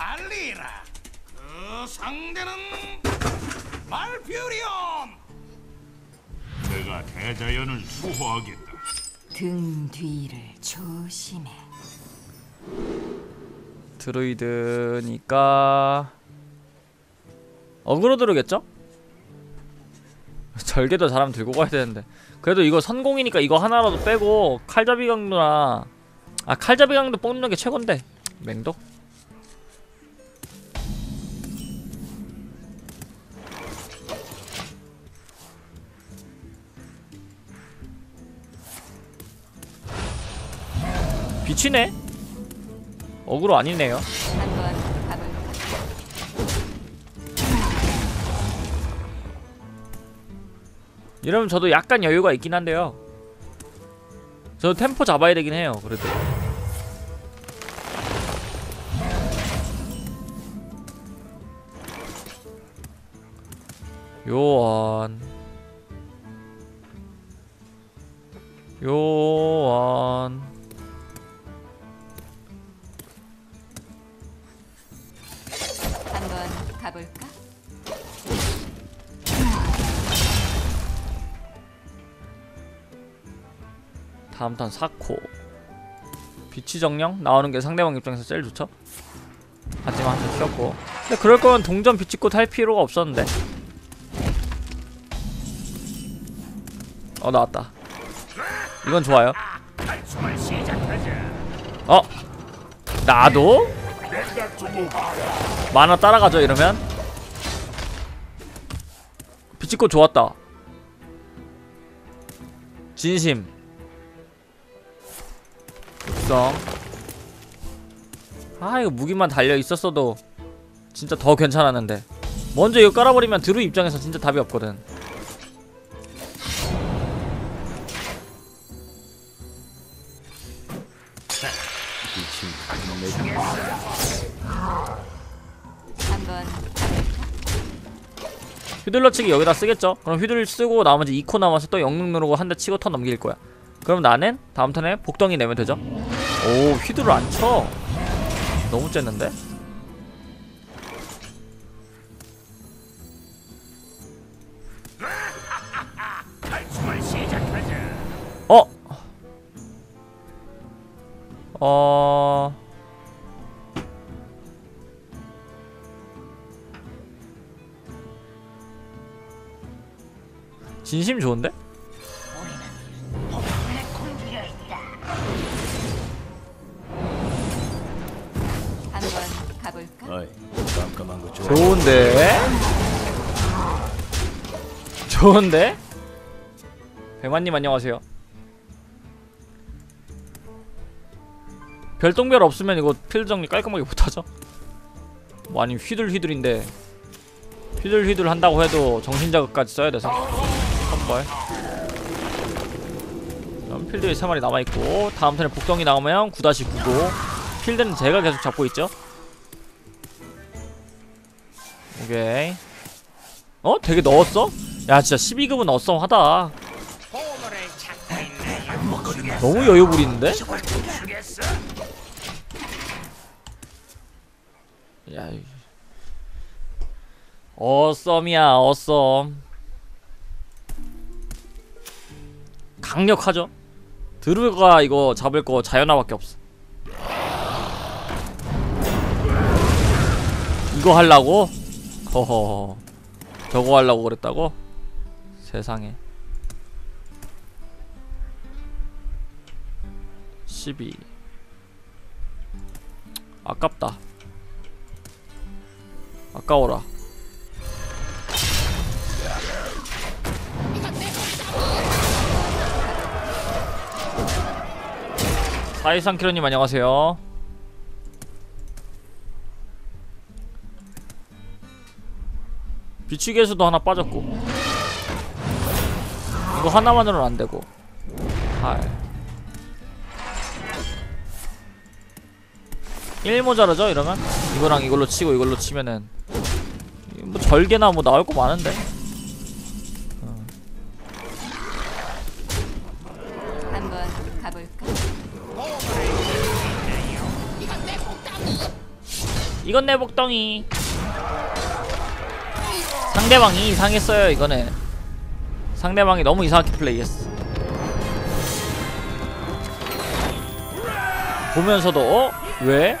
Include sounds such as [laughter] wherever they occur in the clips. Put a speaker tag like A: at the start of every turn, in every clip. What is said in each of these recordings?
A: 발리라. 그 상대는 말퓨리온.
B: 내가 대자연을 수호하겠다.
C: 등 뒤를 조심해.
D: 드루이드니까 어그로 들으겠죠? 절개도 사람 들고 가야 되는데 그래도 이거 선공이니까 이거 하나라도 빼고 칼잡이 강도나 아 칼잡이 강도 뽑는 게 최곤데 맹독? 비치네? 어그로 아니네요? 이러면 저도 약간 여유가 있긴 한데요. 저 템포 잡아야 되긴 해요. 그래도. 요원. 요원.
C: 가볼까?
D: 다음 턴 사코. 비치 정령 나오는 게 상대방 입장에서 제일 좋죠. 하지만 한턴 튀었고. 근데 그럴 거면 동전 비치꽃 할 필요가 없었는데. 어 나왔다. 이건 좋아요. 어? 나도? 만화 따라가죠 이러면? 비치꽃 좋았다. 진심. 육성. 아 이거 무기만 달려 있었어도 진짜 더 괜찮았는데. 먼저 이거 깔아버리면 드루 입장에서 진짜 답이 없거든
C: 한번
D: 휘둘러치기 여기다 쓰겠죠? 그럼 휘둘 쓰고 나머지 2코 남아서 또 영능 누르고 한 대 치고 턴 넘길 거야 그럼 나는 다음 턴에 복덩이 내면 되죠? 오 휘둘을 안 쳐. 너무
A: 시작하자.
D: 어? 어... 좋은데? 좋은데? 백만님 안녕하세요. 별똥별 없으면 이거 필드 정리 깔끔하게 못하죠? 뭐 아니 휘둘휘둘인데 휘둘휘둘 한다고 해도 정신자극까지 써야 돼서 한벌 그럼 필드에 3마리 남아있고 다음 턴에 복덩이 나오면 9-9고 필드는 제가 계속 잡고 있죠 오케이 어? 되게 넣었어? 야 진짜 12급은 어썸하다. 너무 여유 부리는데? 야 이- 어썸이야 어썸 강력하죠? 드루가 이거 잡을 거 자연화밖에 없어 이거 하려고? 허허 저거 하려고 그랬다고? 세상에. 12 아깝다. 아까워라. 사이상 키로님 안녕하세요 비추개수도 하나 빠졌고. 이거 하나만으로는 안되고. 할. 1 모자라죠 이러면? 이거랑 이걸로 치고 이걸로 치면은. 뭐 절개나 뭐 나올 거 많은데?
C: 한번 가볼까?
D: 이건 내 복덩이 상대방이 이상했어요 이거는 상대방이 너무 이상하게 플레이했어 보면서도 어? 왜?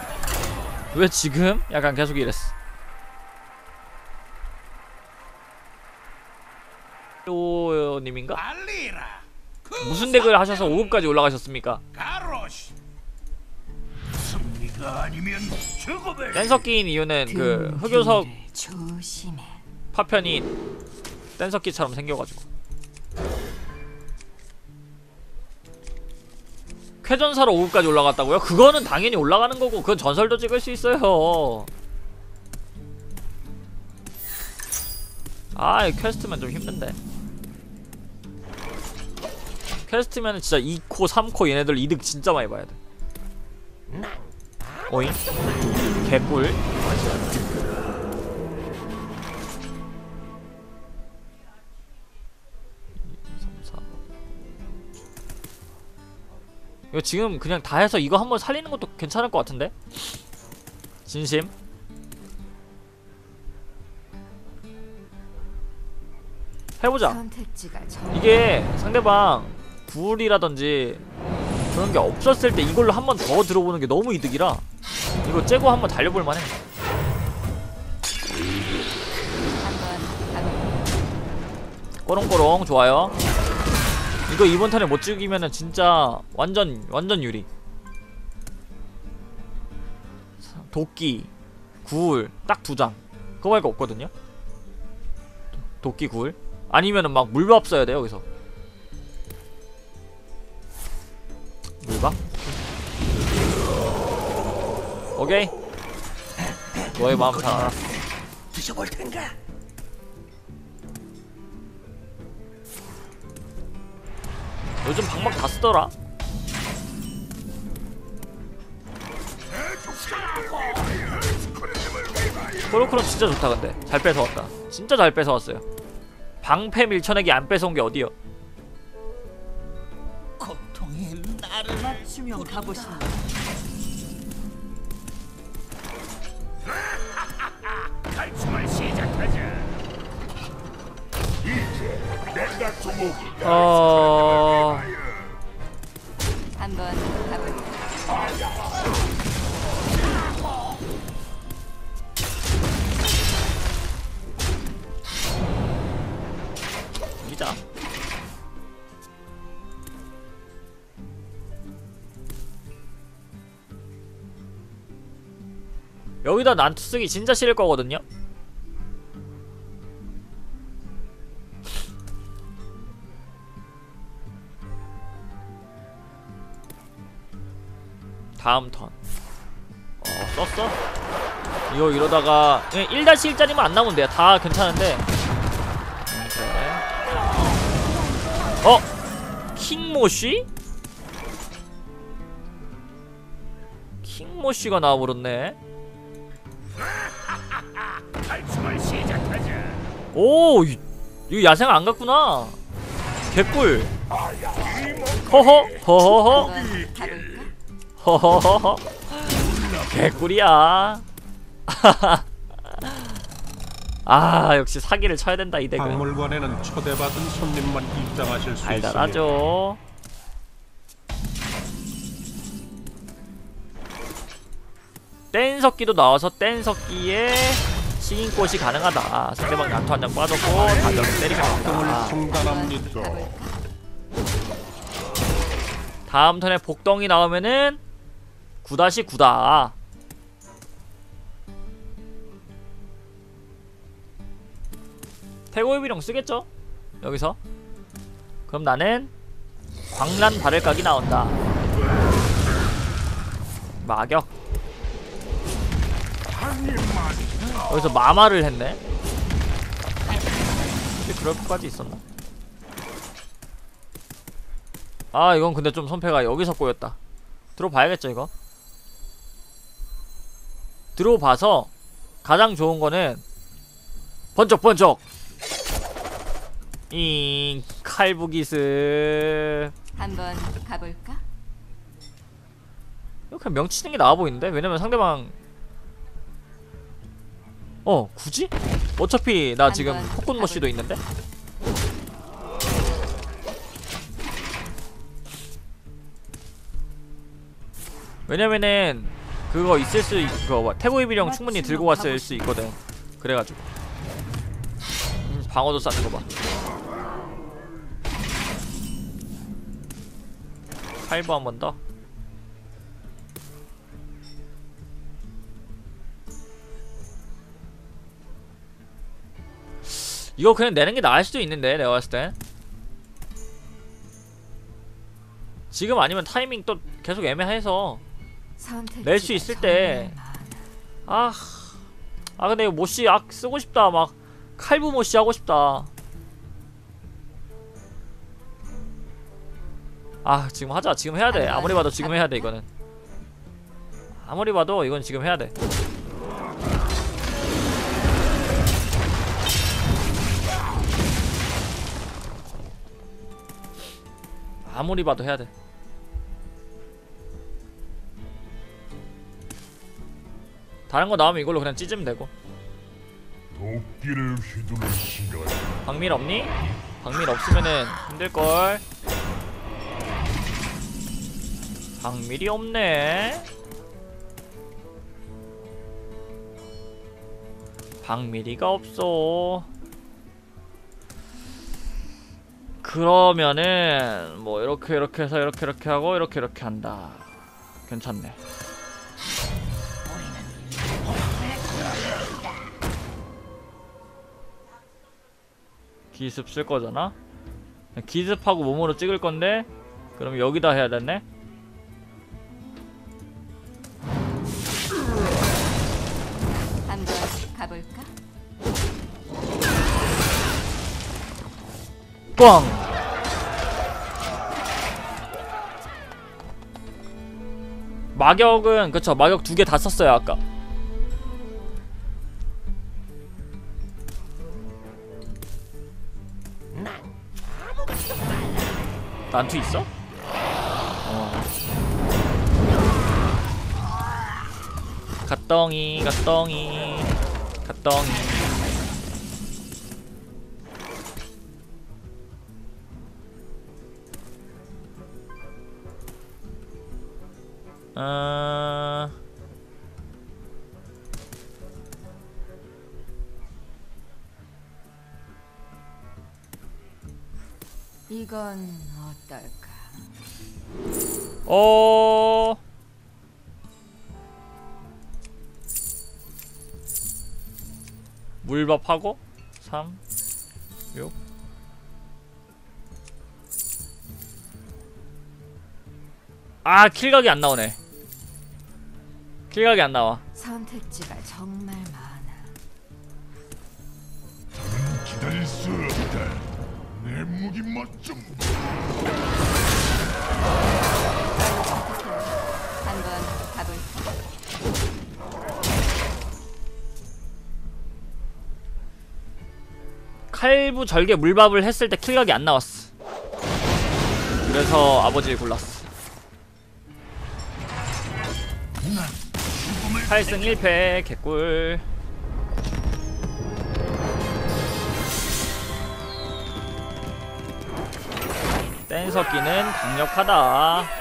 D: 왜 지금? 약간 계속 이랬어 오님인가?
A: 알리라.
D: 무슨 덱을 하셔서 5급까지 올라가셨습니까? 댄서 끼인 이유는 그 흑요석
C: 조심해.
D: 파편이 댄서끼처럼 생겨가지고 쾌전사로 5급까지 올라갔다고요? 그거는 당연히 올라가는 거고 그건 전설도 찍을 수 있어요 아, 이 퀘스트면 좀 힘든데. 퀘스트면 진짜 2코, 3코 얘네들 이득 진짜 많이 봐야 돼. 오잉? 개꿀. 이거 지금 그냥 다 해서 이거 한번 살리는 것도 괜찮을 것 같은데? 진심? 해보자. 이게 상대방 구울이라든지 그런 게 없었을 때 이걸로 한 번 더 들어보는 게 너무 이득이라 이거 째고 한 번 달려볼 만해. 꼬롱꼬롱 좋아요. 이거 이번 턴에 못 죽이면은 진짜 완전 완전 유리. 도끼, 구울 딱 두 장. 그거 말고 없거든요. 도- 도끼 구울 아니면은 막 물밥 써야 돼요 여기서. 물밥? 오케이. 너의 마음 잘 알아.
A: 드셔볼 텐가.
D: 요즘 방막 다 쓰더라. 코로크론 진짜 좋다 근데. 잘 뺏어왔다. 진짜 잘 뺏어왔어요. 방패 밀쳐내기 안 뺏어온 게 어디요?
A: 고통의 나를
C: 맞추면 가보시는
D: 어...
C: 한번 가볼까?
D: 여기다 난투 쓰기 진짜 싫을 거거든요 다음 턴 어, 썼어? 이거 이러다가 1-1짜리만 안 나오면 돼요 다 괜찮은데 음, 그래. 어? 킹모쉬? 킹모쉬가 나와버렸네. 오 이- 이거 야생 안 갔구나 개꿀 허허 허허허? 허허허허 [laughs] 개꿀이야 [laughs] 아 역시 사기를 쳐야 된다 이 덱은
E: 박물관에는 초대받은 손님만 입장하실 수 있습니다.
D: 달달하죠 뗀석기도 나와서 뗀석기에 시인꽃이 가능하다 상대방 난투 한장 빠졌고 다들 때리면 된다? 다음 턴에 복덩이 나오면은 9-9다 태고의 비룡 쓰겠죠? 여기서. 그럼 나는 광란 바를각이 나온다. 마격. 여기서 마마를 했네. 그럴 것까지 있었나? 아 이건 근데 좀 손패가 여기서 꼬였다. 들어봐야겠죠 이거 들어봐서 가장 좋은 거는 번쩍 번쩍. 잉 칼부기스
C: 한번 가볼까?
D: 그냥 명치는 게 나아 보이는데? 왜냐면 상대방 어 굳이? 어차피 나 지금
C: 한번
D: 폭군 머시도 있는데? 왜냐면은 그거 있을 수 있, 그거 뭐, 태고의 비령 충분히 들고 왔을 수 있거든. 그래가지고. 음, 방어도 쌓는 거봐. 칼부 한번 더. 이거 그냥 내는 게 나을 수도 있는데 내가 봤을 땐. 지금 아니면 타이밍 또 계속 애매해서 낼 수 있을 때. 아, 아 근데 모씨 악 쓰고 싶다. 막 칼부 모씨 하고 싶다. 아 지금 하자. 지금 해야 돼. 아무리 봐도 지금 해야 돼 이거는. 아무리 봐도 이건 지금 해야 돼. 아무리 봐도 해야 돼 다른 거 나오면 이걸로 그냥 찢으면 되고.
B: 도끼를 휘두를 시간.
D: 박밀 없니? 박밀 없으면은 힘들걸. 박밀이 없네. 박밀이가 없어. 그러면은 뭐 이렇게 이렇게 해서 이렇게 이렇게 하고 이렇게 이렇게 한다. 괜찮네 기습 쓸 거잖아? 기습하고 몸으로 찍을 건데 그럼 여기다 해야 되네?
C: 한번 가볼까?
D: 꽝! 마격은 그쵸 마격 두 개 다 썼어요 아까 난투 있어? 어. 갓덩이 갓덩이 갓덩이 어...
C: 이건 어떨까?
D: 어... 물밥하고 3 6 아, 킬각이 안 나오네. 킬각이 안 나와.
C: 선택지가 정말 많아.
B: 기다릴 수 무기 멋좀
C: 한번 가볼까?
D: 칼부 절개 물밥을 했을 때 킬각이 안 나왔어. 그래서 아버지를 골랐어. 8승 1패 개꿀. 댄서끼는 강력하다.